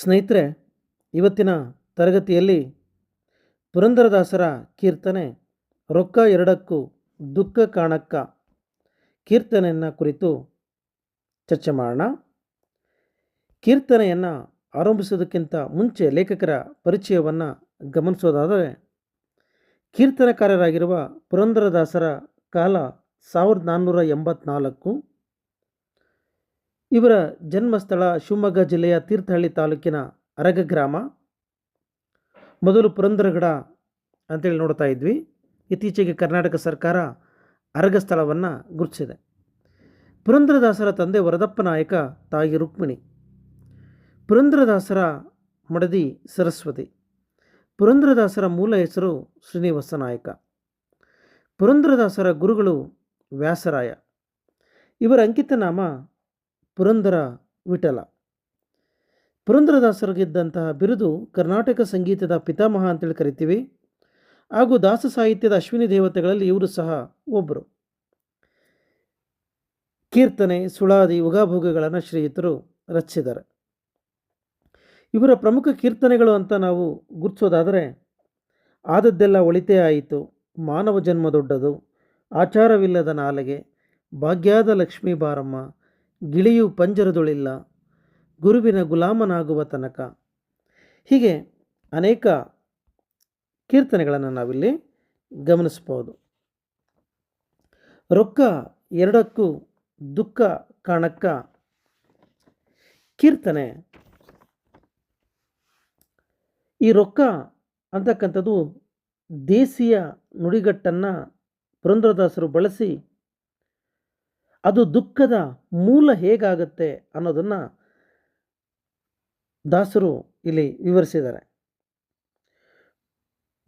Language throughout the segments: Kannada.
ಸ್ನೇಹಿತರೆ, ಇವತ್ತಿನ ತರಗತಿಯಲ್ಲಿ ಪುರಂದರದಾಸರ ಕೀರ್ತನೆ ರೊಕ್ಕ ಎರಡಕ್ಕೂ ದುಃಖ ಕಾಣಕ್ಕ ಕೀರ್ತನೆಯನ್ನು ಕುರಿತು ಚರ್ಚೆ ಮಾಡೋಣ. ಕೀರ್ತನೆಯನ್ನು ಆರಂಭಿಸೋದಕ್ಕಿಂತ ಮುಂಚೆ ಲೇಖಕರ ಪರಿಚಯವನ್ನು ಗಮನಿಸೋದಾದರೆ, ಕೀರ್ತನಕಾರರಾಗಿರುವ ಪುರಂದರದಾಸರ ಕಾಲ ಸಾವಿರದ ನಾನ್ನೂರ ಎಂಬತ್ನಾಲ್ಕು ಇವರ ಜನ್ಮಸ್ಥಳ ಶಿವಮೊಗ್ಗ ಜಿಲ್ಲೆಯ ತೀರ್ಥಹಳ್ಳಿ ತಾಲೂಕಿನ ಅರಗ ಗ್ರಾಮ. ಮೊದಲು ಪುರಂದರಗಡ ಅಂತೇಳಿ ನೋಡ್ತಾ ಇದ್ವಿ. ಇತ್ತೀಚೆಗೆ ಕರ್ನಾಟಕ ಸರ್ಕಾರ ಅರಗ ಸ್ಥಳವನ್ನು ಗುರುತಿಸಿದೆ. ಪುರಂದ್ರದಾಸರ ತಂದೆ ವರದಪ್ಪ ನಾಯಕ ತಾಯಿ ರುಕ್ಮಿಣಿ. ಪುರಂದ್ರದಾಸರ ಮಡದಿ ಸರಸ್ವತಿ. ಪುರಂದ್ರದಾಸರ ಮೂಲ ಹೆಸರು ಶ್ರೀನಿವಾಸ ನಾಯಕ. ಪುರಂದ್ರದಾಸರ ಗುರುಗಳು ವ್ಯಾಸರಾಯ. ಇವರ ಅಂಕಿತ ನಾಮ ಪುರಂದರ ವಿಠಲ. ಪುರಂದರದಾಸರಿಗಿದ್ದಂತಹ ಬಿರುದು ಕರ್ನಾಟಕ ಸಂಗೀತದ ಪಿತಾಮಹ ಅಂತೇಳಿ ಕರಿತೀವಿ. ಹಾಗೂ ದಾಸ ಸಾಹಿತ್ಯದ ಅಶ್ವಿನಿ ದೇವತೆಗಳಲ್ಲಿ ಇವರು ಸಹ ಒಬ್ಬರು ಕೀರ್ತನೆ, ಸುಳಾದಿ, ಉಗಾಭೋಗಗಳನ್ನು ಶ್ರೀಯುತರು ರಚಿಸಿದ್ದಾರೆ. ಇವರ ಪ್ರಮುಖ ಕೀರ್ತನೆಗಳು ಅಂತ ನಾವು ಗುರುತಿಸೋದಾದರೆ, ಆದದ್ದೆಲ್ಲ ಒಳಿತೇ ಆಯಿತು, ಮಾನವ ಜನ್ಮ ದೊಡ್ಡದು, ಆಚಾರವಿಲ್ಲದ ನಾಲೆಗೆ, ಭಾಗ್ಯಾದ ಲಕ್ಷ್ಮೀ ಬಾರಮ್ಮ ಗಿಳಿಯು ಪಂಜರದೊಳಿಲ್ಲ, ಗುರುವಿನ ಗುಲಾಮನಾಗುವ ತನಕ. ಹೀಗೆ ಅನೇಕ ಕೀರ್ತನೆಗಳನ್ನು ನಾವಿಲ್ಲಿ ಗಮನಿಸ್ಬೋದು ರೊಕ್ಕ ಎರಡಕ್ಕೂ ದುಃಖ ಕಾಣಕ್ಕ ಕೀರ್ತನೆ. ಈ ರೊಕ್ಕ ಅಂತಕ್ಕಂಥದ್ದು ದೇಸಿಯ ನುಡಿಗಟ್ಟನ್ನು ಪುರಂದ್ರದಾಸರು ಬಳಸಿ ಅದು ದುಃಖದ ಮೂಲ ಹೇಗಾಗುತ್ತೆ ಅನ್ನೋದನ್ನು ದಾಸರು ಇಲ್ಲಿ ವಿವರಿಸಿದ್ದಾರೆ.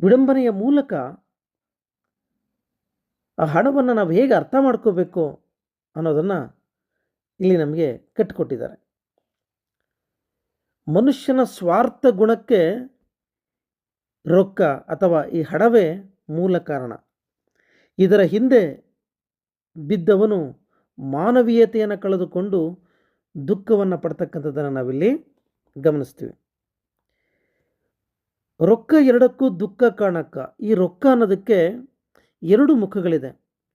ವಿಡಂಬನೆಯ ಮೂಲಕ ಆ ಹಣವನ್ನು ನಾವು ಹೇಗೆ ಅರ್ಥ ಮಾಡ್ಕೋಬೇಕು ಅನ್ನೋದನ್ನು ಇಲ್ಲಿ ನಮಗೆ ಕಟ್ಟಿಕೊಟ್ಟಿದ್ದಾರೆ. ಮನುಷ್ಯನ ಸ್ವಾರ್ಥ ಗುಣಕ್ಕೆ ರೊಕ್ಕ ಅಥವಾ ಈ ಹಣವೇ ಮೂಲ ಕಾರಣ. ಇದರ ಹಿಂದೆ ಬಿದ್ದವನು ಮಾನವೀಯತೆಯನ್ನು ಕಳೆದುಕೊಂಡು ದುಃಖವನ್ನು ಪಡ್ತಕ್ಕಂಥದ್ದನ್ನು ನಾವಿಲ್ಲಿ ಗಮನಿಸ್ತೀವಿ. ರೊಕ್ಕ ಎರಡಕ್ಕೂ ದುಃಖ ಕಾಣಕ್ಕ. ಈ ರೊಕ್ಕ ಅನ್ನೋದಕ್ಕೆ ಎರಡು ಮುಖಗಳಿದೆ.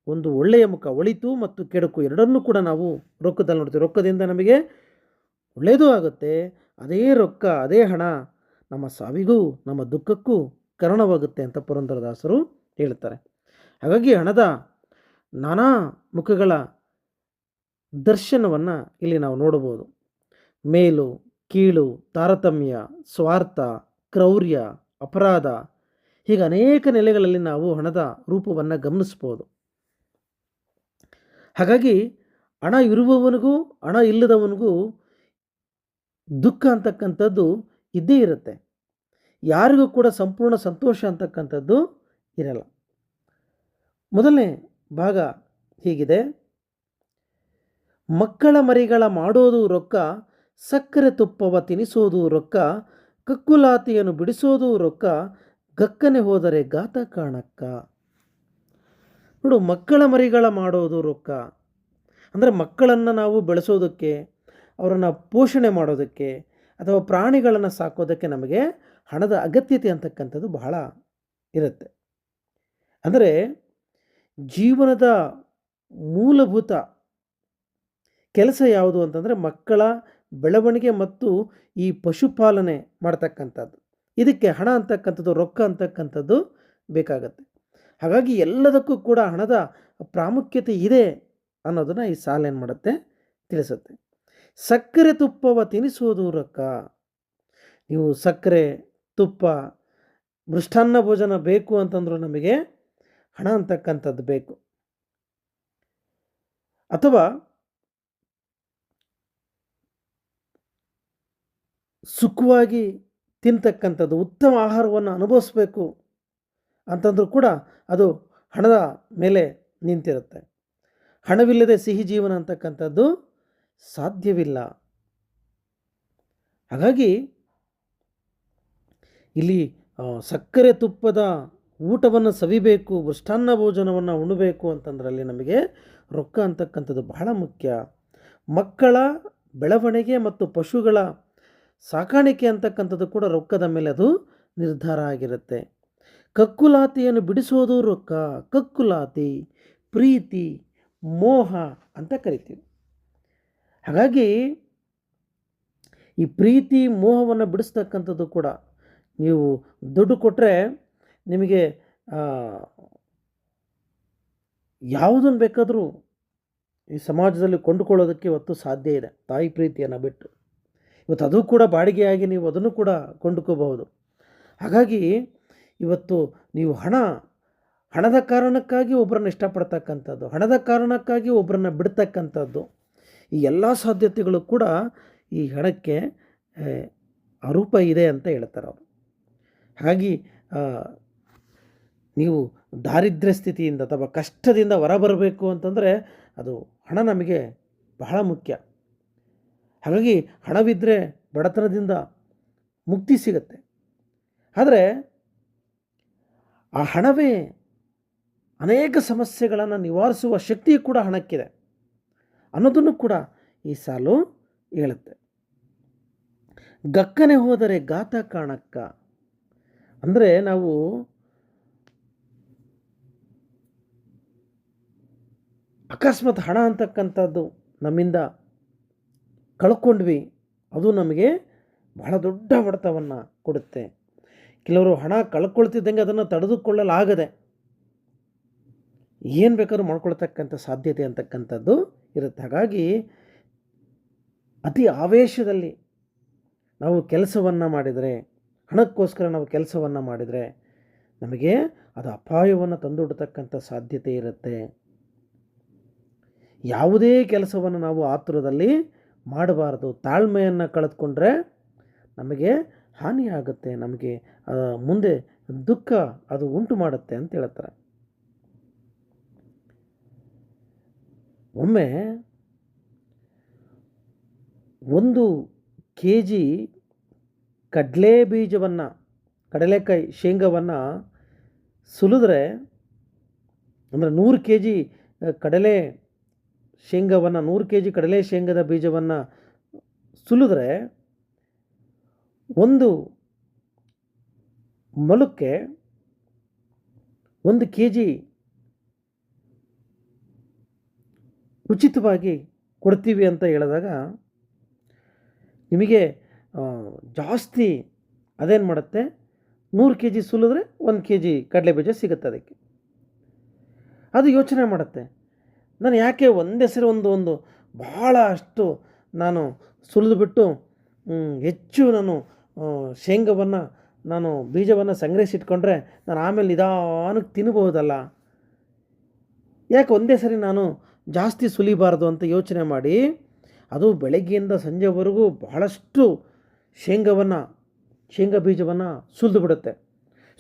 ಒಂದು ಒಳ್ಳೆಯ ಮುಖ, ಒಳಿತು ಮತ್ತು ಕೆಡಕು. ಎರಡನ್ನೂ ಕೂಡ ನಾವು ರೊಕ್ಕದಲ್ಲಿ ನೋಡ್ತೀವಿ. ರೊಕ್ಕದಿಂದ ನಮಗೆ ಒಳ್ಳೆಯದೂ ಆಗುತ್ತೆ. ಅದೇ ರೊಕ್ಕ, ಅದೇ ಹಣ ನಮ್ಮ ಸಾವಿಗೂ, ನಮ್ಮ ದುಃಖಕ್ಕೂ ಕಾರಣವಾಗುತ್ತೆ ಅಂತ ಪುರಂದರದಾಸರು ಹೇಳ್ತಾರೆ. ಹಾಗಾಗಿ ಹಣದ ನಾನಾ ಮುಖಗಳ ದರ್ಶನವನ್ನು ಇಲ್ಲಿ ನಾವು ನೋಡಬಹುದು. ಮೇಲು, ಕೀಳು, ತಾರತಮ್ಯ, ಸ್ವಾರ್ಥ, ಕ್ರೌರ್ಯ, ಅಪರಾಧ ಹೀಗೆ ಅನೇಕ ನೆಲೆಗಳಲ್ಲಿ ನಾವು ಹಣದ ರೂಪವನ್ನು ಗಮನಿಸ್ಬೋದು ಹಾಗಾಗಿ ಹಣ ಇರುವವನಿಗೂ, ಹಣ ಇಲ್ಲದವನಿಗೂ ದುಃಖ ಅಂತಕ್ಕಂಥದ್ದು ಇದ್ದೇ ಇರುತ್ತೆ. ಯಾರಿಗೂ ಕೂಡ ಸಂಪೂರ್ಣ ಸಂತೋಷ ಅಂತಕ್ಕಂಥದ್ದು ಇರಲ್ಲ. ಮೊದಲನೇ ಭಾಗ ಹೀಗಿದೆ. ಮಕ್ಕಳ ಮರಿಗಳ ಮಾಡೋದು ರೊಕ್ಕ, ಸಕ್ಕರೆ ತುಪ್ಪವ ತಿನಿಸೋದು ರೊಕ್ಕ, ಕಕ್ಕುಲಾತಿಯನ್ನು ಬಿಡಿಸೋದು ರೊಕ್ಕ, ಗಕ್ಕನೆ ಹೋದರೆ ಗಾತ ಕಾಣಕ್ಕ. ನೋಡು, ಮಕ್ಕಳ ಮರಿಗಳ ಮಾಡೋದು ರೊಕ್ಕ. ಅಂದರೆ ಮಕ್ಕಳನ್ನು ನಾವು ಬೆಳೆಸೋದಕ್ಕೆ, ಅವರನ್ನು ಪೋಷಣೆ ಮಾಡೋದಕ್ಕೆ, ಅಥವಾ ಪ್ರಾಣಿಗಳನ್ನು ಸಾಕೋದಕ್ಕೆ ನಮಗೆ ಹಣದ ಅಗತ್ಯತೆ ಅಂತಕ್ಕಂಥದ್ದು ಬಹಳ ಇರುತ್ತೆ. ಅಂದರೆ ಜೀವನದ ಮೂಲಭೂತ ಕೆಲಸ ಯಾವುದು ಅಂತಂದರೆ ಮಕ್ಕಳ ಬೆಳವಣಿಗೆ ಮತ್ತು ಈ ಪಶುಪಾಲನೆ ಮಾಡ್ತಕ್ಕಂಥದ್ದು. ಇದಕ್ಕೆ ಹಣ ಅಂತಕ್ಕಂಥದ್ದು, ರೊಕ್ಕ ಅಂತಕ್ಕಂಥದ್ದು ಬೇಕಾಗತ್ತೆ. ಹಾಗಾಗಿ ಎಲ್ಲದಕ್ಕೂ ಕೂಡ ಹಣದ ಪ್ರಾಮುಖ್ಯತೆ ಇದೆ ಅನ್ನೋದನ್ನು ಈ ಸಾಲ ಏನು ಮಾಡುತ್ತೆ? ತಿಳಿಸುತ್ತೆ. ಸಕ್ಕರೆ ತುಪ್ಪವ ತಿನಿಸೋದು ರೊಕ್ಕ. ನೀವು ಸಕ್ಕರೆ, ತುಪ್ಪ ಮೃಷ್ಟಾನ್ನ ಭೋಜನ ಬೇಕು ಅಂತಂದರೂ ನಮಗೆ ಹಣ ಅಂತಕ್ಕಂಥದ್ದು ಬೇಕು. ಅಥವಾ ಸುಖವಾಗಿ ತಿಂತಕ್ಕಂಥದ್ದು, ಉತ್ತಮ ಆಹಾರವನ್ನು ಅನುಭವಿಸ್ಬೇಕು ಅಂತಂದರೂ ಕೂಡ ಅದು ಹಣದ ಮೇಲೆ ನಿಂತಿರುತ್ತೆ. ಹಣವಿಲ್ಲದೆ ಸಿಹಿ ಜೀವನ ಅಂತಕ್ಕಂಥದ್ದು ಸಾಧ್ಯವಿಲ್ಲ. ಹಾಗಾಗಿ ಇಲ್ಲಿ ಸಕ್ಕರೆ ತುಪ್ಪದ ಊಟವನ್ನು ಸವಿಬೇಕು, ಮೃಷ್ಟಾನ್ನ ಭೋಜನವನ್ನು ಉಣಬೇಕು ಅಂತಂದ್ರಲ್ಲಿ ನಮಗೆ ರೊಕ್ಕ ಅಂತಕ್ಕಂಥದ್ದು ಬಹಳ ಮುಖ್ಯ. ಮಕ್ಕಳ ಬೆಳವಣಿಗೆ ಮತ್ತು ಪಶುಗಳ ಸಾಕಾಣಿಕೆ ಅಂತಕ್ಕಂಥದ್ದು ಕೂಡ ರೊಕ್ಕದ ಮೇಲೆ ಅದು ನಿರ್ಧಾರ ಆಗಿರುತ್ತೆ. ಕಕ್ಕುಲಾತಿಯನ್ನು ಬಿಡಿಸೋದು ರೊಕ್ಕ, ಕಕ್ಕುಲಾತಿ, ಪ್ರೀತಿ, ಮೋಹ ಅಂತ ಕರಿತೀವಿ. ಹಾಗಾಗಿ ಈ ಪ್ರೀತಿ, ಮೋಹವನ್ನು ಬಿಡಿಸ್ತಕ್ಕಂಥದ್ದು ಕೂಡ ನೀವು ದುಡ್ಡು ಕೊಟ್ಟರೆ ನಿಮಗೆ ಯಾವುದನ್ನು ಬೇಕಾದರೂ ಈ ಸಮಾಜದಲ್ಲಿ ಕೊಂಡುಕೊಳ್ಳೋದಕ್ಕೆ ಇವತ್ತು ಸಾಧ್ಯ ಇದೆ. ತಾಯಿ ಪ್ರೀತಿಯನ್ನು ಬಿಟ್ಟು. ಇವತ್ತು ಅದು ಕೂಡ ಬಾಡಿಗೆಯಾಗಿ ನೀವು ಅದನ್ನು ಕೂಡ ಕೊಂಡುಕೋಬಹುದು. ಹಾಗಾಗಿ ಇವತ್ತು ನೀವು ಹಣ, ಹಣದ ಕಾರಣಕ್ಕಾಗಿ ಒಬ್ಬರನ್ನ ಇಷ್ಟಪಡ್ತಕ್ಕಂಥದ್ದು, ಹಣದ ಕಾರಣಕ್ಕಾಗಿ ಒಬ್ಬರನ್ನ ಬಿಡ್ತಕ್ಕಂಥದ್ದು, ಈ ಎಲ್ಲ ಸಾಧ್ಯತೆಗಳು ಕೂಡ ಈ ಹಣಕ್ಕೆ ಅರೂಪ ಇದೆ ಅಂತ ಹೇಳ್ತಾರೆ ಅವರು. ಹಾಗಾಗಿ ನೀವು ದಾರಿದ್ರ್ಯ ಸ್ಥಿತಿಯಿಂದ ಅಥವಾ ಕಷ್ಟದಿಂದ ಹೊರಬರಬೇಕು ಅಂತಂದರೆ ಅದು ಹಣ ನಮಗೆ ಬಹಳ ಮುಖ್ಯ. ಹಾಗಾಗಿ ಹಣವಿದ್ದರೆ ಬಡತನದಿಂದ ಮುಕ್ತಿ ಸಿಗತ್ತೆ. ಆದರೆ ಆ ಹಣವೇ ಅನೇಕ ಸಮಸ್ಯೆಗಳನ್ನು ನಿವಾರಿಸುವ ಶಕ್ತಿ ಕೂಡ ಹಣಕ್ಕಿದೆ ಅನ್ನೋದನ್ನು ಕೂಡ ಈ ಸಾಲು ಹೇಳುತ್ತೆ. ಗಕ್ಕನೆ ಹೋದರೆ ಗಾತ ಕಾಣಕ್ಕ. ಅಂದರೆ ನಾವು ಅಕಸ್ಮಾತ್ ಹಣ ಅಂತಕ್ಕಂಥದ್ದು ನಮ್ಮಿಂದ ಕಳ್ಕೊಂಡ್ವಿ, ಅದು ನಮಗೆ ಬಹಳ ದೊಡ್ಡ ಹೊಡೆತವನ್ನು ಕೊಡುತ್ತೆ. ಕೆಲವರು ಹಣ ಕಳ್ಕೊಳ್ತಿದ್ದಂಗೆ ಅದನ್ನು ತಡೆದುಕೊಳ್ಳಲಾಗದೆ ಏನು ಬೇಕಾದ್ರೂ ಮಾಡ್ಕೊಳ್ತಕ್ಕಂಥ ಸಾಧ್ಯತೆ ಅಂತಕ್ಕಂಥದ್ದು ಇರುತ್ತೆ. ಹಾಗಾಗಿ ಅತಿ ಆವೇಶದಲ್ಲಿ ನಾವು ಕೆಲಸವನ್ನು ಮಾಡಿದರೆ, ಹಣಕ್ಕೋಸ್ಕರ ನಾವು ಕೆಲಸವನ್ನು ಮಾಡಿದರೆ ನಮಗೆ ಅದು ಅಪಾಯವನ್ನು ತಂದುಡ್ತಕ್ಕಂಥ ಸಾಧ್ಯತೆ ಇರುತ್ತೆ. ಯಾವುದೇ ಕೆಲಸವನ್ನು ನಾವು ಆತುರದಲ್ಲಿ ಮಾಡಬಾರ್ದು. ತಾಳ್ಮೆಯನ್ನು ಕಳೆದುಕೊಂಡ್ರೆ ನಮಗೆ ಹಾನಿಯಾಗುತ್ತೆ, ನಮಗೆ ಮುಂದೆ ದುಃಖ ಅದು ಉಂಟು ಮಾಡುತ್ತೆ ಅಂತ ಹೇಳ್ತಾರೆ. ಒಮ್ಮೆ ಒಂದು ಕೆ ಜಿ ಕಡಲೆ ಬೀಜವನ್ನು, ಕಡಲೆಕಾಯಿ ಶೇಂಗವನ್ನು ಸುಲಿದ್ರೆ, ಅಂದರೆ ನೂರು ಕೆ ಜಿ ಕಡಲೆ ಶೇಂಗಾವನ್ನು, ನೂರು ಕೆ ಜಿ ಕಡಲೆ ಶೇಂಗದ ಬೀಜವನ್ನು ಸುಲಿದ್ರೆ ಒಂದು ಮೊಲಕ್ಕೆ ಒಂದು ಕೆ ಜಿ ಉಚಿತವಾಗಿ ಕೊಡ್ತೀವಿ ಅಂತ ಹೇಳಿದಾಗ ನಿಮಗೆ ಜಾಸ್ತಿ ಅದೇನು ಮಾಡುತ್ತೆ? ನೂರು ಕೆ ಜಿ ಸುಲಿದ್ರೆ ಒಂದು ಕೆ ಜಿ ಕಡಲೆ ಬೀಜ ಸಿಗುತ್ತೆ ಅದಕ್ಕೆ. ಅದು ಯೋಚನೆ ಮಾಡುತ್ತೆ. ನಾನು ಯಾಕೆ ಒಂದೇ ಸರಿ ಒಂದು ಒಂದು ಭಾಳ ಅಷ್ಟು ನಾನು ಸುಲಿದುಬಿಟ್ಟು ಬಿಟ್ಟು ಹೆಚ್ಚು ನಾನು ಶೇಂಗವನ್ನು ನಾನು ಬೀಜವನ್ನು ಸಂಗ್ರಹಿಸಿಟ್ಕೊಂಡ್ರೆ ನಾನು ಆಮೇಲೆ ನಿಧಾನಕ್ಕೆ ತಿನ್ನಬಹುದಲ್ಲ ಯಾಕೆ ಒಂದೇ ಸರಿ ನಾನು ಜಾಸ್ತಿ ಸುಲಿಬಾರ್ದು ಅಂತ ಯೋಚನೆ ಮಾಡಿ, ಅದು ಬೆಳಗ್ಗೆಯಿಂದ ಸಂಜೆವರೆಗೂ ಬಹಳಷ್ಟು ಶೇಂಗವನ್ನು, ಶೇಂಗಾ ಬೀಜವನ್ನು ಸುಲಿದು ಬಿಡುತ್ತೆ.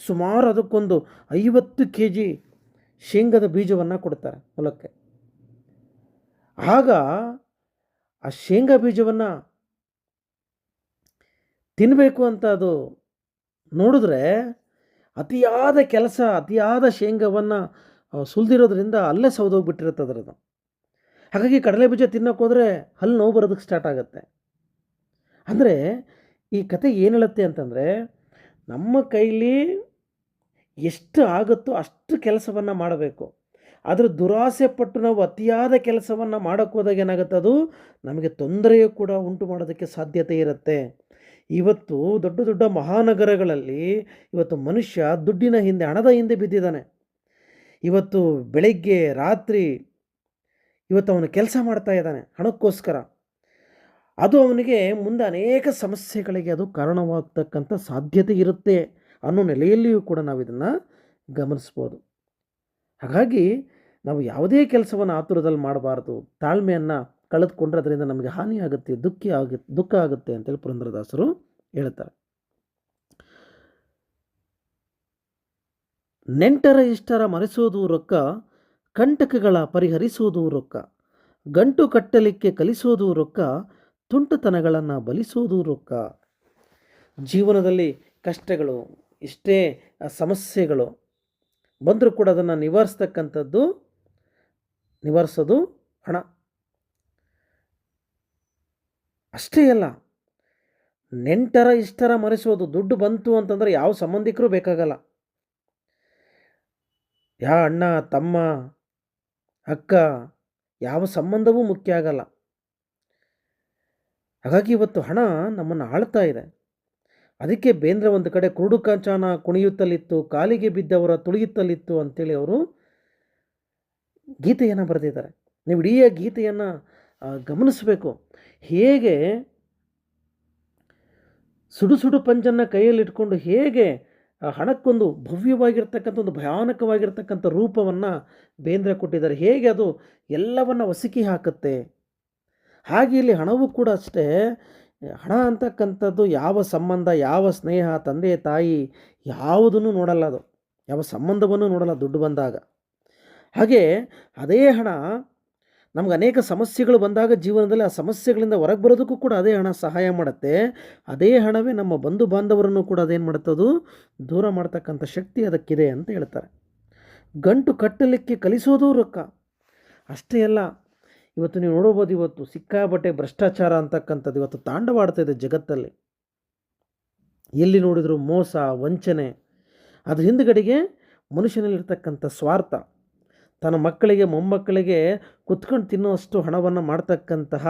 ಸುಮಾರು ಅದಕ್ಕೊಂದು ಐವತ್ತು ಕೆ ಜಿ ಶೇಂಗದ ಬೀಜವನ್ನು ಕೊಡ್ತಾರೆ ಹೊಲಕ್ಕೆ. ಆಗ ಆ ಶೇಂಗಾ ಬೀಜವನ್ನು ತಿನ್ನಬೇಕು ಅಂತ ಅದು ನೋಡಿದ್ರೆ ಅತಿಯಾದ ಕೆಲಸ, ಅತಿಯಾದ ಶೇಂಗಾವನ್ನು ಸುಲಿದಿರೋದ್ರಿಂದ ಅಲ್ಲೇ ಸೌದೋಗ್ಬಿಟ್ಟಿರುತ್ತೆ ಅದರದ್ದು. ಹಾಗಾಗಿ ಕಡಲೆ ಬೀಜ ತಿನ್ನೋಕ್ಕೋದ್ರೆ ಹಲ್ಲು ನೋವು ಬರೋದಕ್ಕೆ ಸ್ಟಾರ್ಟ್ ಆಗುತ್ತೆ. ಅಂದರೆ ಈ ಕತೆ ಏನು ಹೇಳುತ್ತೆ ಅಂತಂದರೆ ನಮ್ಮ ಕೈಲಿ ಎಷ್ಟು ಆಗುತ್ತೋ ಅಷ್ಟು ಕೆಲಸವನ್ನು ಮಾಡಬೇಕು. ಆದರೆ ದುರಾಸೆ ಪಟ್ಟು ನಾವು ಅತಿಯಾದ ಕೆಲಸವನ್ನು ಮಾಡೋಕ್ಕೋದಾಗ ಏನಾಗುತ್ತೆ ಅದು? ನಮಗೆ ತೊಂದರೆಯೂ ಕೂಡ ಉಂಟು ಮಾಡೋದಕ್ಕೆ ಸಾಧ್ಯತೆ ಇರುತ್ತೆ. ಇವತ್ತು ದೊಡ್ಡ ದೊಡ್ಡ ಮಹಾನಗರಗಳಲ್ಲಿ ಇವತ್ತು ಮನುಷ್ಯ ದುಡ್ಡಿನ ಹಿಂದೆ, ಹಣದ ಹಿಂದೆ ಬಿದ್ದಿದ್ದಾನೆ. ಇವತ್ತು ಬೆಳಗ್ಗೆ ರಾತ್ರಿ ಇವತ್ತು ಅವನು ಕೆಲಸ ಮಾಡ್ತಾ ಇದ್ದಾನೆ ಹಣಕ್ಕೋಸ್ಕರ. ಅದು ಅವನಿಗೆ ಮುಂದೆ ಅನೇಕ ಸಮಸ್ಯೆಗಳಿಗೆ ಅದು ಕಾರಣವಾಗ್ತಕ್ಕಂಥ ಸಾಧ್ಯತೆ ಇರುತ್ತೆ ಅನ್ನೋ ನೆಲೆಯಲ್ಲಿಯೂ ಕೂಡ ನಾವು ಇದನ್ನು ಗಮನಿಸ್ಬೋದು. ಹಾಗಾಗಿ ನಾವು ಯಾವುದೇ ಕೆಲಸವನ್ನು ಆತುರದಲ್ಲಿ ಮಾಡಬಾರ್ದು. ತಾಳ್ಮೆಯನ್ನು ಕಳೆದುಕೊಂಡ್ರೆ ಅದರಿಂದ ನಮಗೆ ಹಾನಿಯಾಗುತ್ತೆ ದುಃಖಿ ಆಗುತ್ತೆ ದುಃಖ ಆಗುತ್ತೆ ಅಂತೇಳಿ ಪುರಂದ್ರದಾಸರು ಹೇಳ್ತಾರೆ. ನೆಂಟರ ಇಷ್ಟರ ಮರೆಸೋದು ರೊಕ್ಕ, ಕಂಟಕಗಳ ಪರಿಹರಿಸೋದು ರೊಕ್ಕ, ಗಂಟು ಕಟ್ಟಲಿಕ್ಕೆ ಕಲಿಸೋದು ರೊಕ್ಕ, ತುಂಟತನಗಳನ್ನು ಬಲಿಸೋದು ರೊಕ್ಕ. ಜೀವನದಲ್ಲಿ ಕಷ್ಟಗಳು, ಇಷ್ಟೇ ಸಮಸ್ಯೆಗಳು ಬಂದರೂ ಕೂಡ ಅದನ್ನು ನಿವಾರಿಸ್ತಕ್ಕಂಥದ್ದು ನಿವಾರಿಸೋದು ಹಣ. ಅಷ್ಟೇ ಅಲ್ಲ, ನೆಂಟರ ಇಷ್ಟರ ಮರೆಸೋದು, ದುಡ್ಡು ಬಂತು ಅಂತಂದರೆ ಯಾವ ಸಂಬಂಧಿಕರೂ ಬೇಕಾಗಲ್ಲ. ಯಾ ಅಣ್ಣ, ತಮ್ಮ, ಅಕ್ಕ, ಯಾವ ಸಂಬಂಧವೂ ಮುಖ್ಯ ಆಗಲ್ಲ. ಹಾಗಾಗಿ ಇವತ್ತು ಹಣ ನಮ್ಮನ್ನು ಆಳ್ತಾ ಇದೆ. ಅದಕ್ಕೆ ಬೇಂದ್ರೆ ಒಂದು ಕಡೆ ಕುರುಡು ಕಾಂಚಾನ ಕುಣಿಯುತ್ತಲಿತ್ತು, ಕಾಲಿಗೆ ಬಿದ್ದವರ ತುಳಿಯುತ್ತಲಿತ್ತು ಅಂತೇಳಿ ಅವರು ಗೀತೆಯನ್ನು ಬರೆದಿದ್ದಾರೆ. ನೀವು ಇಡೀ ಗೀತೆಯನ್ನು ಗಮನಿಸಬೇಕು. ಹೇಗೆ ಸುಡು ಸುಡು ಪಂಜನ್ನು ಕೈಯಲ್ಲಿಟ್ಕೊಂಡು ಹೇಗೆ ಹಣಕ್ಕೊಂದು ಭವ್ಯವಾಗಿರ್ತಕ್ಕಂಥ ಒಂದು ಭಯಾನಕವಾಗಿರ್ತಕ್ಕಂಥ ರೂಪವನ್ನು ಬೇಂದ್ರೆ ಕೊಟ್ಟಿದ್ದಾರೆ. ಹೇಗೆ ಅದು ಎಲ್ಲವನ್ನು ಒಸಕಿ ಹಾಕುತ್ತೆ. ಹಾಗೆ ಇಲ್ಲಿ ಹಣವೂ ಕೂಡ ಅಷ್ಟೇ. ಹಣ ಅಂತಕ್ಕಂಥದ್ದು ಯಾವ ಸಂಬಂಧ, ಯಾವ ಸ್ನೇಹ, ತಂದೆ, ತಾಯಿ ಯಾವುದನ್ನು ನೋಡಲ್ಲ ಅದು. ಯಾವ ಸಂಬಂಧವನ್ನು ನೋಡಲ್ಲ ದುಡ್ಡು ಬಂದಾಗ. ಹಾಗೆ ಅದೇ ಹಣ, ನಮ್ಗೆ ಅನೇಕ ಸಮಸ್ಯೆಗಳು ಬಂದಾಗ ಜೀವನದಲ್ಲಿ ಆ ಸಮಸ್ಯೆಗಳಿಂದ ಹೊರಗೆ ಬರೋದಕ್ಕೂ ಕೂಡ ಅದೇ ಹಣ ಸಹಾಯ ಮಾಡುತ್ತೆ. ಅದೇ ಹಣವೇ ನಮ್ಮ ಬಂಧು ಬಾಂಧವರನ್ನು ಕೂಡ ಅದೇನು ಮಾಡುತ್ತದು ದೂರ ಮಾಡ್ತಕ್ಕಂಥ ಶಕ್ತಿ ಅದಕ್ಕಿದೆ ಅಂತ ಹೇಳ್ತಾರೆ. ಗಂಟು ಕಟ್ಟಲಿಕ್ಕೆ ಕಲಿಸೋದು ರೊಕ್ಕ. ಅಷ್ಟೇ ಅಲ್ಲ, ಇವತ್ತು ನೀವು ನೋಡಬಹುದು ಇವತ್ತು ಸಿಕ್ಕಾಬಟ್ಟೆ ಭ್ರಷ್ಟಾಚಾರ ಅಂತಕ್ಕಂಥದ್ದು ಇವತ್ತು ತಾಂಡವಾಡ್ತಾ ಇದೆ ಜಗತ್ತಲ್ಲಿ. ಎಲ್ಲಿ ನೋಡಿದರೂ ಮೋಸ, ವಂಚನೆ. ಅದ್ರ ಹಿಂದುಗಡೆಗೆ ಮನುಷ್ಯನಲ್ಲಿರ್ತಕ್ಕಂಥ ಸ್ವಾರ್ಥ. ತನ್ನ ಮಕ್ಕಳಿಗೆ, ಮೊಮ್ಮಕ್ಕಳಿಗೆ ಕುತ್ಕೊಂಡು ತಿನ್ನುವಷ್ಟು ಹಣವನ್ನು ಮಾಡ್ತಕ್ಕಂತಹ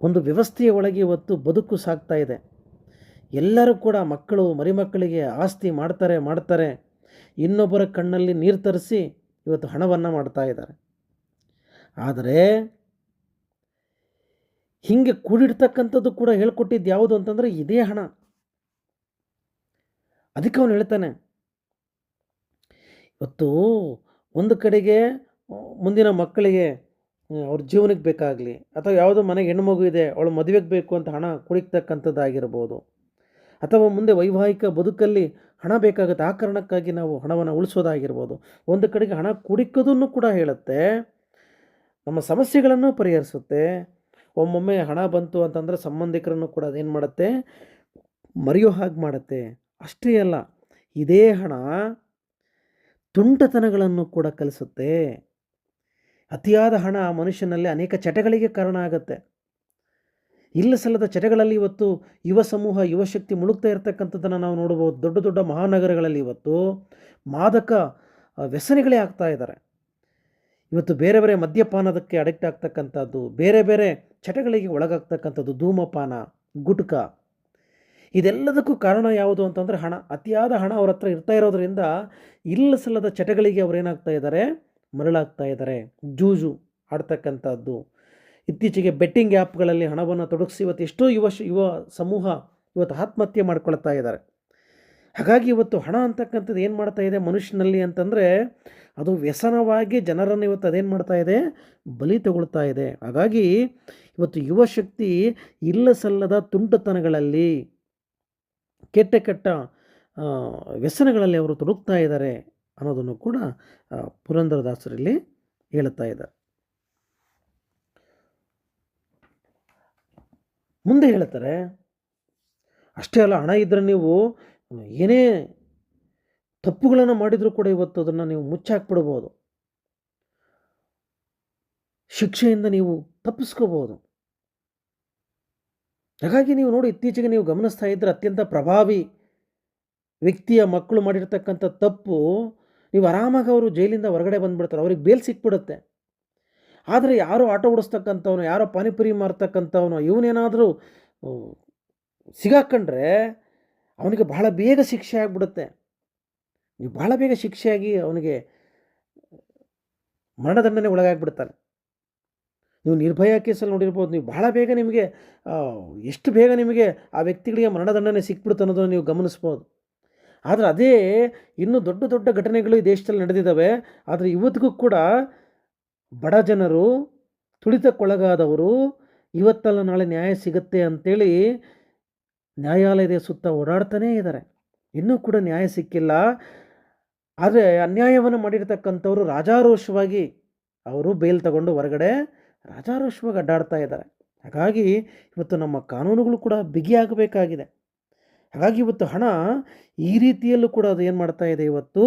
ಒಂದು ವ್ಯವಸ್ಥೆಯ ಒಳಗೆ ಇವತ್ತು ಬದುಕು ಸಾಗ್ತಾ ಇದೆ. ಎಲ್ಲರೂ ಕೂಡ ಮಕ್ಕಳು, ಮರಿಮಕ್ಕಳಿಗೆ ಆಸ್ತಿ ಮಾಡ್ತಾರೆ ಮಾಡ್ತಾರೆ. ಇನ್ನೊಬ್ಬರ ಕಣ್ಣಲ್ಲಿ ನೀರು ತರಿಸಿ ಇವತ್ತು ಹಣವನ್ನು ಮಾಡ್ತಾ ಇದ್ದಾರೆ. ಆದರೆ ಹೀಗೆ ಕೂಡಿಡ್ತಕ್ಕಂಥದ್ದು ಕೂಡ ಹೇಳ್ಕೊಟ್ಟಿದ್ದು ಯಾವುದು ಅಂತಂದರೆ ಇದೇ ಹಣ. ಅದಕ್ಕೆ ಅವನು ಹೇಳ್ತಾನೆ ಇವತ್ತು ಒಂದು ಕಡೆಗೆ ಮುಂದಿನ ಮಕ್ಕಳಿಗೆ ಅವ್ರ ಜೀವನಕ್ಕೆ ಬೇಕಾಗಲಿ ಅಥವಾ ಯಾವುದೋ ಮನೆಗೆ ಹೆಣ್ಣು ಇದೆ, ಅವಳು ಮದುವೆಗೆ ಬೇಕು ಅಂತ ಹಣ ಕುಡಿತಕ್ಕಂಥದ್ದಾಗಿರ್ಬೋದು. ಅಥವಾ ಮುಂದೆ ವೈವಾಹಿಕ ಬದುಕಲ್ಲಿ ಹಣ ಬೇಕಾಗುತ್ತೆ, ಆ ಕಾರಣಕ್ಕಾಗಿ ನಾವು ಹಣವನ್ನು ಉಳಿಸೋದಾಗಿರ್ಬೋದು. ಒಂದು ಕಡೆಗೆ ಹಣ ಕುಡಿಕೋದನ್ನು ಕೂಡ ಹೇಳುತ್ತೆ, ನಮ್ಮ ಸಮಸ್ಯೆಗಳನ್ನು ಪರಿಹರಿಸುತ್ತೆ, ಒಮ್ಮೊಮ್ಮೆ ಹಣ ಬಂತು ಅಂತಂದರೆ ಸಂಬಂಧಿಕರನ್ನು ಕೂಡ ಅದೇನು ಮಾಡುತ್ತೆ, ಮರೆಯೋ ಹಾಗೆ ಮಾಡುತ್ತೆ. ಅಷ್ಟೇ ಅಲ್ಲ, ಇದೇ ಹಣ ತುಂಟತನಗಳನ್ನು ಕೂಡ ಕಲಿಸುತ್ತೆ. ಅತಿಯಾದ ಹಣ ಮನುಷ್ಯನಲ್ಲಿ ಅನೇಕ ಚಟಗಳಿಗೆ ಕಾರಣ ಆಗುತ್ತೆ. ಇಲ್ಲ ಸಲ್ಲದ ಚಟಗಳಲ್ಲಿ ಇವತ್ತು ಯುವ ಸಮೂಹ ಯುವಶಕ್ತಿ ಮುಳುಗ್ತಾ ಇರತಕ್ಕಂಥದ್ದನ್ನು ನಾವು ನೋಡ್ಬೋದು ದೊಡ್ಡ ದೊಡ್ಡ ಮಹಾನಗರಗಳಲ್ಲಿ ಇವತ್ತು ಮಾದಕ ವ್ಯಸನಿಗಳೇ ಆಗ್ತಾ ಇದ್ದಾರೆ. ಇವತ್ತು ಬೇರೆ ಬೇರೆ ಮದ್ಯಪಾನದಕ್ಕೆ ಅಡಿಕ್ಟ್ ಆಗ್ತಕ್ಕಂಥದ್ದು, ಬೇರೆ ಬೇರೆ ಚಟಗಳಿಗೆ ಒಳಗಾಗ್ತಕ್ಕಂಥದ್ದು ಧೂಮಪಾನ, ಗುಟ್ಕ ಇದೆಲ್ಲದಕ್ಕೂ ಕಾರಣ ಯಾವುದು ಅಂತಂದರೆ ಹಣ. ಅತಿಯಾದ ಹಣ ಅವ್ರ ಹತ್ರ ಇರ್ತಾ ಇರೋದ್ರಿಂದ ಇಲ್ಲ ಸಲ್ಲದ ಚಟಗಳಿಗೆ ಅವರೇನಾಗ್ತಾ ಇದ್ದಾರೆ ಮರಳಾಗ್ತಾ ಇದ್ದಾರೆ ಜೂಜು ಆಡ್ತಕ್ಕಂಥದ್ದು. ಇತ್ತೀಚೆಗೆ ಬೆಟ್ಟಿಂಗ್ ಆ್ಯಪ್ಗಳಲ್ಲಿ ಹಣವನ್ನು ತೊಡಗಿಸಿ ಇವತ್ತು ಎಷ್ಟೋ ಯುವ ಯುವ ಸಮೂಹ ಇವತ್ತು ಆತ್ಮಹತ್ಯೆ ಮಾಡ್ಕೊಳ್ತಾ ಇದ್ದಾರೆ ಹಾಗಾಗಿ ಇವತ್ತು ಹಣ ಅಂತಕ್ಕಂಥದ್ದು ಏನು ಮಾಡ್ತಾ ಇದೆ ಮನುಷ್ಯನಲ್ಲಿ ಅಂತಂದರೆ ಅದು ವ್ಯಸನವಾಗಿ ಜನರನ್ನು ಇವತ್ತು ಅದೇನು ಮಾಡ್ತಾ ಇದೆ? ಬಲಿ ತಗೊಳ್ತಾ ಇದೆ. ಹಾಗಾಗಿ ಇವತ್ತು ಯುವ ಶಕ್ತಿ ಇಲ್ಲ ಸಲ್ಲದ ತುಂಟತನಗಳಲ್ಲಿ ಕೆಟ್ಟ ಕೆಟ್ಟ ವ್ಯಸನಗಳಲ್ಲಿ ಅವರು ತೊಡಗ್ತಾ ಇದ್ದಾರೆ ಅನ್ನೋದನ್ನು ಕೂಡ ಪುರಂದರದಾಸರಲ್ಲಿ ಹೇಳುತ್ತಾ ಇದ್ದಾರೆ. ಮುಂದೆ ಹೇಳ್ತಾರೆ ಅಷ್ಟೇ ಅಲ್ಲ, ಹಣ ಇದ್ದರೆ ನೀವು ಏನೇ ತಪ್ಪುಗಳನ್ನು ಮಾಡಿದರೂ ಕೂಡ ಇವತ್ತು ಅದನ್ನು ನೀವು ಮುಚ್ಚಾಕ್ಬಿಡ್ಬೋದು. ಶಿಕ್ಷೆಯಿಂದ ನೀವು ತಪ್ಪಿಸ್ಕೋಬೋದು. ಹಾಗಾಗಿ ನೀವು ನೋಡಿ, ಇತ್ತೀಚೆಗೆ ನೀವು ಗಮನಿಸ್ತಾ ಇದ್ದರೆ ಅತ್ಯಂತ ಪ್ರಭಾವಿ ವ್ಯಕ್ತಿಯ ಮಕ್ಕಳು ಮಾಡಿರ್ತಕ್ಕಂಥ ತಪ್ಪು, ನೀವು ಆರಾಮಾಗಿ ಅವರು ಜೈಲಿಂದ ಹೊರಗಡೆ ಬಂದುಬಿಡ್ತಾರೆ, ಅವ್ರಿಗೆ ಬೇಲ್ ಸಿಕ್ಬಿಡುತ್ತೆ. ಆದರೆ ಯಾರೋ ಆಟೋ ಓಡಿಸ್ತಕ್ಕಂಥವನು, ಯಾರೋ ಪಾನಿಪುರಿ ಮಾರ್ತಕ್ಕಂಥವನು, ಇವನೇನಾದರೂ ಸಿಗಾಕೊಂಡ್ರೆ ಅವನಿಗೆ ಬಹಳ ಬೇಗ ಶಿಕ್ಷೆ ಆಗಿಬಿಡುತ್ತೆ. ನೀವು ಬಹಳ ಬೇಗ ಶಿಕ್ಷೆಯಾಗಿ ಅವನಿಗೆ ಮರಣದಂಡನೆ ಒಳಗಾಗ್ಬಿಡ್ತಾನೆ ನೀವು ನಿರ್ಭಯ ಕೇಸಲ್ಲಿ ನೋಡಿರ್ಬೋದು, ನೀವು ಬಹಳ ಬೇಗ ನಿಮಗೆ ಎಷ್ಟು ಬೇಗ ನಿಮಗೆ ಆ ವ್ಯಕ್ತಿಗಳಿಗೆ ಮರಣದಂಡನೆ ಸಿಕ್ಬಿಡುತ್ತೆ ಅನ್ನೋದನ್ನು ನೀವು ಗಮನಿಸ್ಬೋದು. ಆದರೆ ಅದೇ ಇನ್ನೂ ದೊಡ್ಡ ದೊಡ್ಡ ಘಟನೆಗಳು ಈ ದೇಶದಲ್ಲಿ ನಡೆದಿದ್ದಾವೆ. ಆದರೆ ಇವತ್ತಿಗೂ ಕೂಡ ಬಡ ಜನರು, ತುಳಿತಕ್ಕೊಳಗಾದವರು ಇವತ್ತಲ್ಲ ನಾಳೆ ನ್ಯಾಯ ಸಿಗುತ್ತೆ ಅಂಥೇಳಿ ನ್ಯಾಯಾಲಯದ ಸುತ್ತ ಓಡಾಡ್ತಾನೇ ಇದ್ದಾರೆ. ಇನ್ನೂ ಕೂಡ ನ್ಯಾಯ ಸಿಕ್ಕಿಲ್ಲ. ಆದರೆ ಅನ್ಯಾಯವನ್ನು ಮಾಡಿರ್ತಕ್ಕಂಥವರು ರಾಜಾರೋಷವಾಗಿ ಅವರು ಬೇಲ್ ತಗೊಂಡು ಹೊರಗಡೆ ರಾಜಾರೋಷವಾಗಿ ಅಡ್ಡಾಡ್ತಾ ಇದ್ದಾರೆ. ಹಾಗಾಗಿ ಇವತ್ತು ನಮ್ಮ ಕಾನೂನುಗಳು ಕೂಡ ಬಿಗಿಯಾಗಬೇಕಾಗಿದೆ. ಹಾಗಾಗಿ ಇವತ್ತು ಹಣ ಈ ರೀತಿಯಲ್ಲೂ ಕೂಡ ಅದು ಏನು ಮಾಡ್ತಾ ಇದೆ ಇವತ್ತು?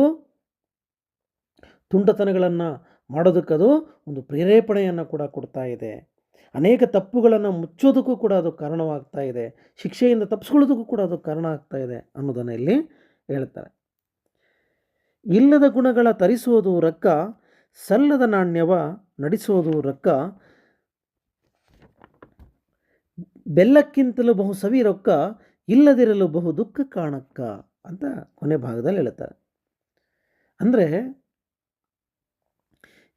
ತುಂಟತನಗಳನ್ನು ಮಾಡೋದಕ್ಕದು ಒಂದು ಪ್ರೇರೇಪಣೆಯನ್ನು ಕೂಡ ಕೊಡ್ತಾ ಇದೆ. ಅನೇಕ ತಪ್ಪುಗಳನ್ನು ಮುಚ್ಚೋದಕ್ಕೂ ಕೂಡ ಅದು ಕಾರಣವಾಗ್ತಾ ಇದೆ. ಶಿಕ್ಷೆಯಿಂದ ತಪ್ಪಿಸ್ಕೊಳ್ಳೋದಕ್ಕೂ ಕೂಡ ಅದು ಕಾರಣ ಆಗ್ತಾ ಇದೆ ಅನ್ನೋದನ್ನು ಇಲ್ಲಿ ಹೇಳ್ತಾರೆ. ಇಲ್ಲದ ಗುಣಗಳ ತರಿಸೋದು ರೊಕ್ಕ ಸಲ್ಲದ ನಾಣ್ಯವ ನಡೆಸೋದು ರೊಕ್ಕ. ಬೆಲ್ಲಕ್ಕಿಂತಲೂ ಬಹು ಸವಿ ರೊಕ್ಕ, ಇಲ್ಲದಿರಲು ಬಹು ದುಃಖ ಕಾಣಕ್ಕ ಅಂತ ಕೊನೆ ಭಾಗದಲ್ಲಿ ಹೇಳ್ತಾರೆ ಅಂದರೆ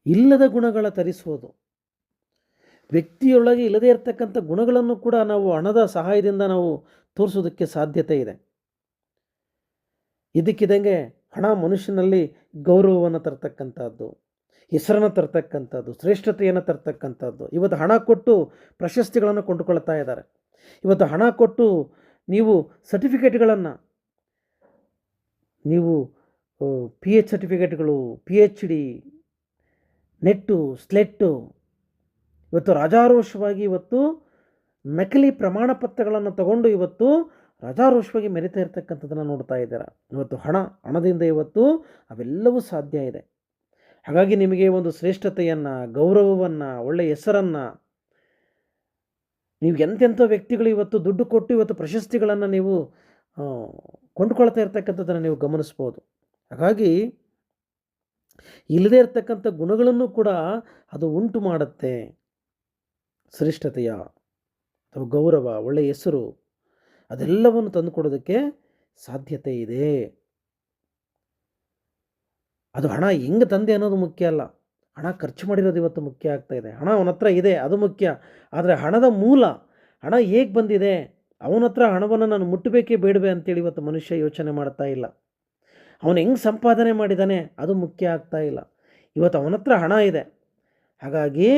ಇಲ್ಲದ ಗುಣಗಳ ತರಿಸೋದು ವ್ಯಕ್ತಿಯೊಳಗೆ ಇಲ್ಲದೇ ಇರತಕ್ಕಂಥ ಗುಣಗಳನ್ನು ಕೂಡ ನಾವು ಹಣದ ಸಹಾಯದಿಂದ ನಾವು ತೋರಿಸೋದಕ್ಕೆ ಸಾಧ್ಯತೆ ಇದೆ. ಇದಕ್ಕಿದಂಗೆ ಹಣ ಮನುಷ್ಯನಲ್ಲಿ ಗೌರವವನ್ನು ತರ್ತಕ್ಕಂಥದ್ದು. ಹೆಸರನ್ನು ತರ್ತಕ್ಕಂಥದ್ದು, ಶ್ರೇಷ್ಠತೆಯನ್ನು ತರ್ತಕ್ಕಂಥದ್ದು. ಇವತ್ತು ಹಣ ಕೊಟ್ಟು ಪ್ರಶಸ್ತಿಗಳನ್ನು ಕೊಂಡುಕೊಳ್ತಾ ಇದ್ದಾರೆ. ಇವತ್ತು ಹಣ ಕೊಟ್ಟು ನೀವು ಸರ್ಟಿಫಿಕೇಟ್ಗಳನ್ನು, ನೀವು P H ಸರ್ಟಿಫಿಕೇಟ್ಗಳು P H D NET, SLET, ಇವತ್ತು ರಾಜಾರೋಷವಾಗಿ ಇವತ್ತು ನಕಲಿ ಪ್ರಮಾಣ ಪತ್ರಗಳನ್ನು ತಗೊಂಡು ಇವತ್ತು ರಾಜಾರೋಷವಾಗಿ ಮೆರಿತಾ ಇರ್ತಕ್ಕಂಥದ್ದನ್ನು ನೋಡ್ತಾ ಇದ್ದಾರೆ. ಇವತ್ತು ಹಣ, ಹಣದಿಂದ ಇವತ್ತು ಅವೆಲ್ಲವೂ ಸಾಧ್ಯ ಇದೆ. ಹಾಗಾಗಿ ನಿಮಗೆ ಒಂದು ಶ್ರೇಷ್ಠತೆಯನ್ನು, ಗೌರವವನ್ನು ಒಳ್ಳೆಯ ಹೆಸರನ್ನು, ನೀವು ಎಂತೆಂಥ ವ್ಯಕ್ತಿಗಳು ಇವತ್ತು ದುಡ್ಡು ಕೊಟ್ಟು ಇವತ್ತು ಪ್ರಶಸ್ತಿಗಳನ್ನು ನೀವು ಕೊಂಡುಕೊಳ್ತಾ ಇರ್ತಕ್ಕಂಥದ್ದನ್ನು ನೀವು ಗಮನಿಸ್ಬೋದು. ಹಾಗಾಗಿ ಇಲ್ಲದೇ ಇರತಕ್ಕಂಥ ಗುಣಗಳನ್ನು ಕೂಡ ಅದು ಉಂಟು ಮಾಡುತ್ತೆ. ಶ್ರೇಷ್ಠತೆಯ ಅಥವಾ ಗೌರವ ಒಳ್ಳೆಯ ಹೆಸರು ಅದೆಲ್ಲವನ್ನು ತಂದುಕೊಡೋದಕ್ಕೆ ಸಾಧ್ಯತೆ ಇದೆ. ಅದು ಹಣ ಹೆಂಗೆ ತಂದೆ ಅನ್ನೋದು ಮುಖ್ಯ ಅಲ್ಲ. ಹಣ ಖರ್ಚು ಮಾಡಿರೋದು ಇವತ್ತು ಮುಖ್ಯ ಆಗ್ತಾ ಇದೆ. ಹಣ ಅವನ ಹತ್ರ ಇದೆ, ಅದು ಮುಖ್ಯ. ಆದರೆ ಹಣದ ಮೂಲ, ಹಣ ಹೇಗೆ ಬಂದಿದೆ, ಅವನ ಹತ್ರ ಹಣವನ್ನು ನಾನು ಮುಟ್ಟಬೇಕೇ ಬೇಡವೆ ಅಂತೇಳಿ ಇವತ್ತು ಮನುಷ್ಯ ಯೋಚನೆ ಮಾಡ್ತಾ ಇಲ್ಲ. ಅವನು ಹೆಂಗೆ ಸಂಪಾದನೆ ಮಾಡಿದ್ದಾನೆ ಅದು ಮುಖ್ಯ ಆಗ್ತಾ ಇಲ್ಲ. ಇವತ್ತು ಅವನ ಹತ್ರ ಹಣ ಇದೆ. ಹಾಗಾಗಿ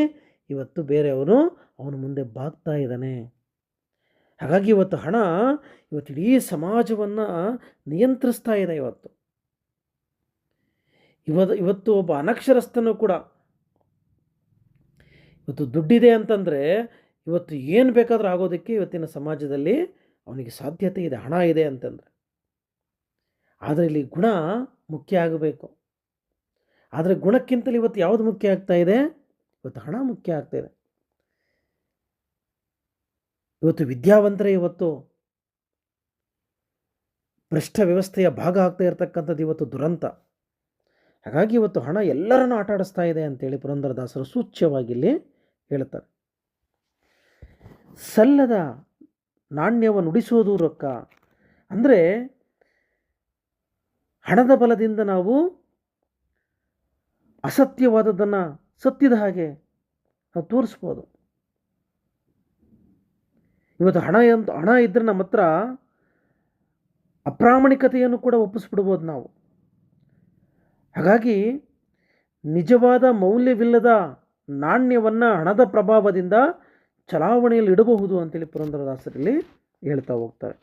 ಇವತ್ತು ಬೇರೆಯವನು ಅವನ ಮುಂದೆ ಬಾಗ್ತಾ ಇದ್ದಾನೆ. ಹಾಗಾಗಿ ಇವತ್ತು ಹಣ ಇವತ್ತು ಇಡೀ ಸಮಾಜವನ್ನು ನಿಯಂತ್ರಿಸ್ತಾ ಇದೆ ಇವತ್ತು. ಇವತ್ತು ಇವತ್ತು ಒಬ್ಬ ಅನಕ್ಷರಸ್ಥನೂ ಕೂಡ ಇವತ್ತು ದುಡ್ಡಿದೆ ಅಂತಂದರೆ ಇವತ್ತು ಏನು ಬೇಕಾದರೂ ಆಗೋದಕ್ಕೆ ಇವತ್ತಿನ ಸಮಾಜದಲ್ಲಿ ಅವನಿಗೆ ಸಾಧ್ಯತೆ ಇದೆ, ಹಣ ಇದೆ ಅಂತಂದರೆ. ಆದರೆ ಇಲ್ಲಿ ಗುಣ ಮುಖ್ಯ ಆಗಬೇಕು. ಆದರೆ ಗುಣಕ್ಕಿಂತಲೂ ಇವತ್ತು ಯಾವುದು ಮುಖ್ಯ ಆಗ್ತಾ ಇದೆ? ಇವತ್ತು ಹಣ ಮುಖ್ಯ ಆಗ್ತಾ ಇದೆ. ಇವತ್ತು ವಿದ್ಯಾವಂತರೇ ಇವತ್ತು ಭ್ರಷ್ಟ ವ್ಯವಸ್ಥೆಯ ಭಾಗ ಆಗ್ತಾ ಇರತಕ್ಕಂಥದ್ದು ಇವತ್ತು ದುರಂತ. ಹಾಗಾಗಿ ಇವತ್ತು ಹಣ ಎಲ್ಲರನ್ನು ಆಟಾಡಿಸ್ತಾ ಇದೆ ಅಂತೇಳಿ ಪುರಂದರದಾಸರು ಸೂಚ್ಯವಾಗಿ ಇಲ್ಲಿ ಹೇಳ್ತಾರೆ. ಸಲ್ಲದ ನಾಣ್ಯವ ನುಡಿಸೋದು ರೊಕ್ಕ. ಅಂದರೆ ಹಣದ ಬಲದಿಂದ ನಾವು ಅಸತ್ಯವಾದದ್ದನ್ನು ಸತ್ಯದ ಹಾಗೆ ನಾವು ತೋರಿಸ್ಬೋದು. ಇವತ್ತು ಹಣ ಅಂತ ಹಣ ಇದ್ದರೆ ನಮ್ಮ ಹತ್ರ ಅಪ್ರಾಮಾಣಿಕತೆಯನ್ನು ಕೂಡ ಒಪ್ಪಿಸ್ಬಿಡ್ಬೋದು ನಾವು. ಹಾಗಾಗಿ ನಿಜವಾದ ಮೌಲ್ಯವಿಲ್ಲದ ನಾಣ್ಯವನ್ನು ಹಣದ ಪ್ರಭಾವದಿಂದ ಚಲಾವಣೆಯಲ್ಲಿ ಇಡಬಹುದು ಅಂತೇಳಿ ಪುರಂದರದಾಸರಲ್ಲಿ ಹೇಳ್ತಾ ಹೋಗ್ತಾರೆ.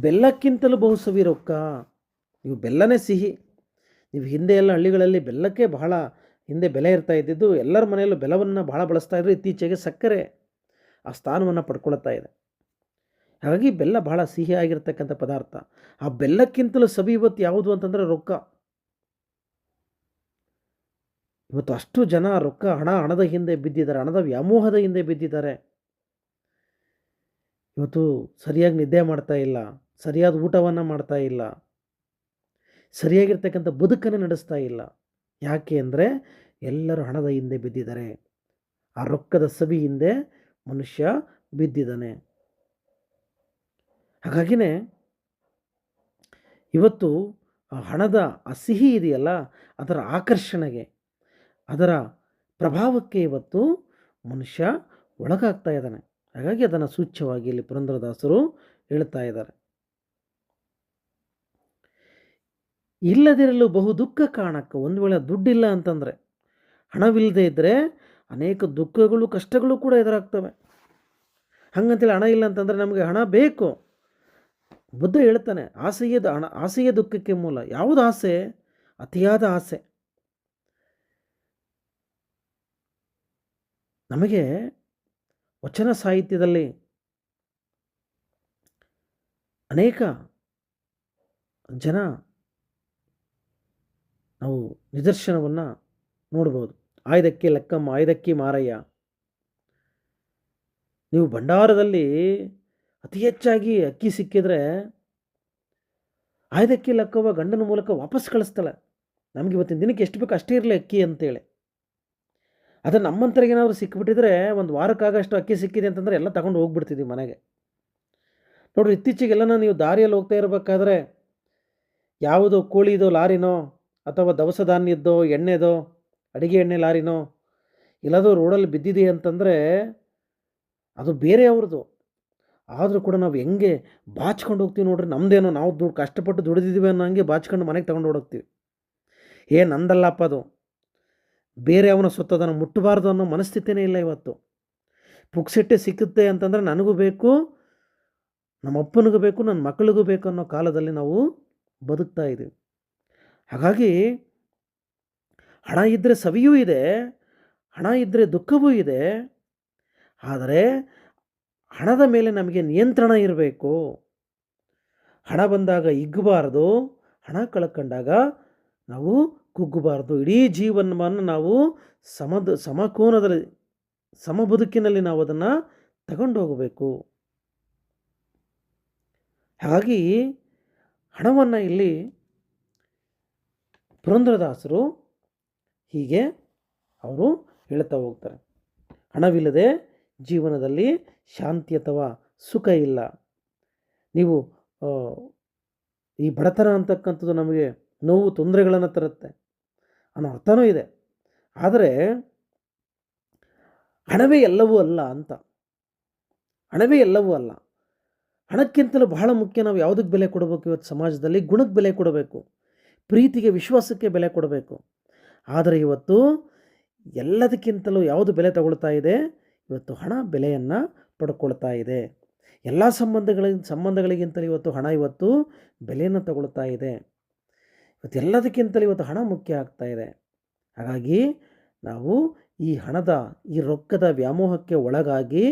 ಬೆಲ್ಲಕ್ಕಿಂತಲೂ ಬಹು ಸವಿ ರೊಕ್ಕ. ನೀವು ಬೆಲ್ಲನೇ ಸಿಹಿ. ನೀವು ಹಿಂದೆ ಎಲ್ಲ ಹಳ್ಳಿಗಳಲ್ಲಿ ಬೆಲ್ಲಕ್ಕೆ ಬಹಳ ಹಿಂದೆ ಬೆಲೆ ಇರ್ತಾ ಇದ್ದಿದ್ದು ಎಲ್ಲರ ಮನೆಯಲ್ಲೂ ಬೆಲ್ಲವನ್ನು ಬಹಳ ಬಳಸ್ತಾ ಇದ್ದರು ಇತ್ತೀಚೆಗೆ ಸಕ್ಕರೆ ಆ ಸ್ಥಾನವನ್ನು ಪಡ್ಕೊಳ್ತಾ ಇದೆ. ಹಾಗಾಗಿ ಬೆಲ್ಲ ಬಹಳ ಸಿಹಿಯಾಗಿರ್ತಕ್ಕಂಥ ಪದಾರ್ಥ. ಆ ಬೆಲ್ಲಕ್ಕಿಂತಲೂ ಸವಿ ಇವತ್ತು ಯಾವುದು ಅಂತಂದರೆ ರೊಕ್ಕ. ಇವತ್ತು ಅಷ್ಟು ಜನ ರೊಕ್ಕ ಹಣ, ಹಣದ ಹಿಂದೆ ಬಿದ್ದಿದ್ದಾರೆ, ಹಣದ ವ್ಯಾಮೋಹದ ಹಿಂದೆ ಬಿದ್ದಿದ್ದಾರೆ. ಇವತ್ತು ಸರಿಯಾಗಿ ನಿದ್ದೆ ಮಾಡ್ತಾ ಇಲ್ಲ, ಸರಿಯಾದ ಊಟವನ್ನು ಮಾಡ್ತಾ ಇಲ್ಲ, ಸರಿಯಾಗಿರ್ತಕ್ಕಂಥ ಬದುಕನ್ನು ನಡೆಸ್ತಾ ಇಲ್ಲ. ಯಾಕೆ ಅಂದರೆ ಎಲ್ಲರೂ ಹಣದ ಹಿಂದೆ ಬಿದ್ದಿದ್ದಾರೆ. ಆ ರೊಕ್ಕದ ಸವಿ ಹಿಂದೆ ಮನುಷ್ಯ ಬಿದ್ದಿದ್ದಾನೆ. ಹಾಗಾಗಿನೇ ಇವತ್ತು ಹಣದ ಆ ಸಿಹಿ ಇದೆಯಲ್ಲ, ಅದರ ಆಕರ್ಷಣೆಗೆ, ಅದರ ಪ್ರಭಾವಕ್ಕೆ ಇವತ್ತು ಮನುಷ್ಯ ಒಳಗಾಗ್ತಾ ಇದ್ದಾನೆ. ಹಾಗಾಗಿ ಅದನ್ನು ಸೂಚ್ಯವಾಗಿ ಇಲ್ಲಿ ಪುರಂದ್ರದಾಸರು ಹೇಳ್ತಾ ಇದ್ದಾರೆ. ಇಲ್ಲದಿರಲು ಬಹು ದುಃಖ ಕಾರಣಕ್ಕೆ ಒಂದು ವೇಳೆ ದುಡ್ಡಿಲ್ಲ ಅಂತಂದರೆ, ಹಣವಿಲ್ಲದೆ ಇದ್ದರೆ ಅನೇಕ ದುಃಖಗಳು, ಕಷ್ಟಗಳು ಕೂಡ ಎದುರಾಗ್ತವೆ. ಹಂಗಂತೇಳಿ ಹಣ ಇಲ್ಲ ಅಂತಂದರೆ ನಮಗೆ ಹಣ ಬೇಕು. ಬುದ್ಧ ಹೇಳ್ತಾನೆ, ಆಸೆಯೇ ಹಣ, ಆಸೆಯೇ ದುಃಖಕ್ಕೆ ಮೂಲ. ಯಾವುದು ಆಸೆ? ಅತಿಯಾದ ಆಸೆ. ನಮಗೆ ವಚನ ಸಾಹಿತ್ಯದಲ್ಲಿ ಅನೇಕ ಜನ ನಾವು ನಿದರ್ಶನವನ್ನು ನೋಡ್ಬೋದು. ಆಯ್ದಕ್ಕೆ ಲೆಕ್ಕಮ್ಮ, ಆಯ್ದಕ್ಕೆ ಮಾರಯ್ಯ. ನೀವು ಭಂಡಾರದಲ್ಲಿ ಅತಿ ಹೆಚ್ಚಾಗಿ ಅಕ್ಕಿ ಸಿಕ್ಕಿದ್ರೆ ಆಯ್ದಕ್ಕಿ ಲಕ್ಕವ ಗಂಡನ ಮೂಲಕ ವಾಪಸ್ ಕಳಿಸ್ತಾಳೆ ನಮ್ಗೆ ಇವತ್ತಿನ ದಿನಕ್ಕೆ ಎಷ್ಟು ಬೇಕು ಅಷ್ಟೇ ಇರಲಿ ಅಕ್ಕಿ ಅಂತೇಳಿ. ಅದು ನಮ್ಮಂತರಿಗೆ ಏನಾದರೂ ಸಿಕ್ಕಿಬಿಟ್ಟಿದ್ರೆ ಒಂದು ವಾರಕ್ಕಾಗಷ್ಟು ಅಕ್ಕಿ ಸಿಕ್ಕಿದೆ ಅಂತಂದರೆ ಎಲ್ಲ ತಗೊಂಡು ಹೋಗ್ಬಿಡ್ತಿದ್ವಿ ಮನೆಗೆ. ನೋಡ್ರಿ ಇತ್ತೀಚೆಗೆಲ್ಲ ನೀವು ದಾರಿಯಲ್ಲಿ ಹೋಗ್ತಾ ಇರಬೇಕಾದ್ರೆ ಯಾವುದೋ ಕೋಳಿದೋ ಲಾರಿನೋ ಅಥವಾ ದವಸ ಧಾನ್ಯದ್ದೋ, ಎಣ್ಣೆದೋ, ಅಡಿಗೆ ಎಣ್ಣೆ ಲಾರಿನೋ ಇಲ್ಲದೋ ರೋಡಲ್ಲಿ ಬಿದ್ದಿದೆ ಅಂತಂದರೆ ಅದು ಬೇರೆಯವ್ರದ್ದು ಆದರೂ ಕೂಡ ನಾವು ಹೆಂಗೆ ಬಾಚ್ಕೊಂಡು ಹೋಗ್ತೀವಿ ನೋಡ್ರಿ ನಮ್ಮದೇನೋ ನಾವು ದುಡ್ಡು ಕಷ್ಟಪಟ್ಟು ದುಡಿದಿದ್ದೀವಿ ಅನ್ನೋ ಹಂಗೆ ಬಾಚ್ಕೊಂಡು ಮನೆಗೆ ತಗೊಂಡು ಓಡೋಗ್ತೀವಿ. ಏ ನಂದಲ್ಲಪ್ಪ ಅದು. ಬೇರೆ ಅವನ ಸೊತ್ತದನ್ನು ಮುಟ್ಟಬಾರ್ದು ಅನ್ನೋ ಮನಸ್ಥಿತಿನೇ ಇಲ್ಲ ಇವತ್ತು. ಪುಕ್ಸಿಟ್ಟೆ ಸಿಕ್ಕುತ್ತೆ ಅಂತಂದರೆ ನನಗೂ ಬೇಕು, ನಮ್ಮ ಅಪ್ಪನಿಗೂ ಬೇಕು, ನನ್ನ ಮಕ್ಕಳಿಗೂ ಬೇಕು ಅನ್ನೋ ಕಾಲದಲ್ಲಿ ನಾವು ಬದುಕ್ತಾ ಇದ್ದೀವಿ. ಹಾಗಾಗಿ ಹಣ ಇದ್ದರೆ ಸವಿಯೂ ಇದೆ, ಹಣ ಇದ್ದರೆ ದುಃಖವೂ ಇದೆ, ಆದರೆ ಹಣದ ಮೇಲೆ ನಮಗೆ ನಿಯಂತ್ರಣ ಇರಬೇಕು. ಹಣ ಬಂದಾಗ ಹಿಗ್ಗಬಾರ್ದು ಹಣ ಕಳ್ಕೊಂಡಾಗ ನಾವು ಕುಗ್ಗಬಾರ್ದು. ಇಡೀ ಜೀವನವನ್ನು ನಾವು ಸಮದ, ಸಮಕೋನದಲ್ಲಿ ಸಮ ಬದುಕಿನಲ್ಲಿ ನಾವು ಅದನ್ನು ತಗೊಂಡು ಹೋಗಬೇಕು ಹಾಗಾಗಿ ಹಣವನ್ನು ಇಲ್ಲಿ ಪುರಂದ್ರದಾಸರು ಹೀಗೆ ಅವರು ಹೇಳ್ತಾ ಹೋಗ್ತಾರೆ. ಹಣವಿಲ್ಲದೆ ಜೀವನದಲ್ಲಿ ಶಾಂತಿ ಅಥವಾ ಸುಖ ಇಲ್ಲ. ನೀವು ಈ ಬಡತನ ಅಂತಕ್ಕಂಥದ್ದು ನಮಗೆ ನೋವು, ತೊಂದರೆಗಳನ್ನು ತರುತ್ತೆ. ಅನ್ನೋ ಅರ್ಥನೂ ಇದೆ. ಆದರೆ, ಹಣವೇ ಎಲ್ಲವೂ ಅಲ್ಲ ಅಂತ. ಹಣವೇ ಎಲ್ಲವೂ ಅಲ್ಲ. ಹಣಕ್ಕಿಂತಲೂ ಬಹಳ ಮುಖ್ಯ ನಾವು ಯಾವುದಕ್ಕೆ ಬೆಲೆ ಕೊಡಬೇಕು ಇವತ್ತು ಸಮಾಜದಲ್ಲಿ? ಗುಣಕ್ಕೆ ಬೆಲೆ ಕೊಡಬೇಕು. ಪ್ರೀತಿಗೆ, ವಿಶ್ವಾಸಕ್ಕೆ ಬೆಲೆ ಕೊಡಬೇಕು. ಆದರೆ ಇವತ್ತು ಎಲ್ಲದಕ್ಕಿಂತಲೂ ಯಾವುದು ಬೆಲೆ ತಗೊಳ್ತಾ ಇದೆ? ಇವತ್ತು ಹಣ ಬೆಲೆಯನ್ನು ಪಡ್ಕೊಳ್ತಾ ಇದೆ. ಎಲ್ಲ ಸಂಬಂಧಗಳ ಸಂಬಂಧಗಳಿಗಿಂತಲೂ ಇವತ್ತು ಹಣ ಇವತ್ತು ಬೆಲೆಯನ್ನು ತಗೊಳ್ತಾ ಇದೆ. ಇವತ್ತು ಎಲ್ಲದಕ್ಕಿಂತಲೂ ಇವತ್ತು ಹಣ ಮುಖ್ಯ ಆಗ್ತಾ ಇದೆ. ಹಾಗಾಗಿ ನಾವು ಈ ಹಣದ, ಈ ರೊಕ್ಕದ ವ್ಯಾಮೋಹಕ್ಕೆ ಒಳಗಾಗಿ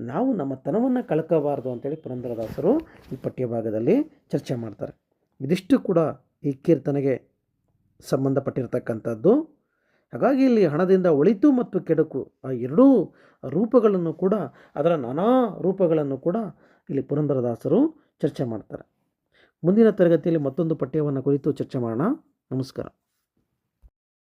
ನಾವು ನಮ್ಮ ತನವನ್ನು ಕಳ್ಕೋಬಾರ್ದು ಅಂತೇಳಿ ಪುರಂದರದಾಸರು ಈ ಪಠ್ಯ ಭಾಗದಲ್ಲಿ ಚರ್ಚೆ ಮಾಡ್ತಾರೆ. ಇದಿಷ್ಟು ಕೂಡ ಈ ಕೀರ್ತನೆಗೆ ಸಂಬಂಧಪಟ್ಟಿರ್ತಕ್ಕಂಥದ್ದು. ಹಾಗಾಗಿ ಇಲ್ಲಿ ಹಣದಿಂದ ಒಳಿತು ಮತ್ತು ಕೆಡುಕು ಆ ಎರಡೂ ರೂಪಗಳನ್ನು ಕೂಡ, ಅದರ ನಾನಾ ರೂಪಗಳನ್ನು ಕೂಡ ಇಲ್ಲಿ ಪುರಂದರದಾಸರು ಚರ್ಚೆ ಮಾಡ್ತಾರೆ. ಮುಂದಿನ ತರಗತಿಯಲ್ಲಿ ಮತ್ತೊಂದು ಪಠ್ಯವನ್ನು ಕುರಿತು ಚರ್ಚೆ ಮಾಡೋಣ. ನಮಸ್ಕಾರ.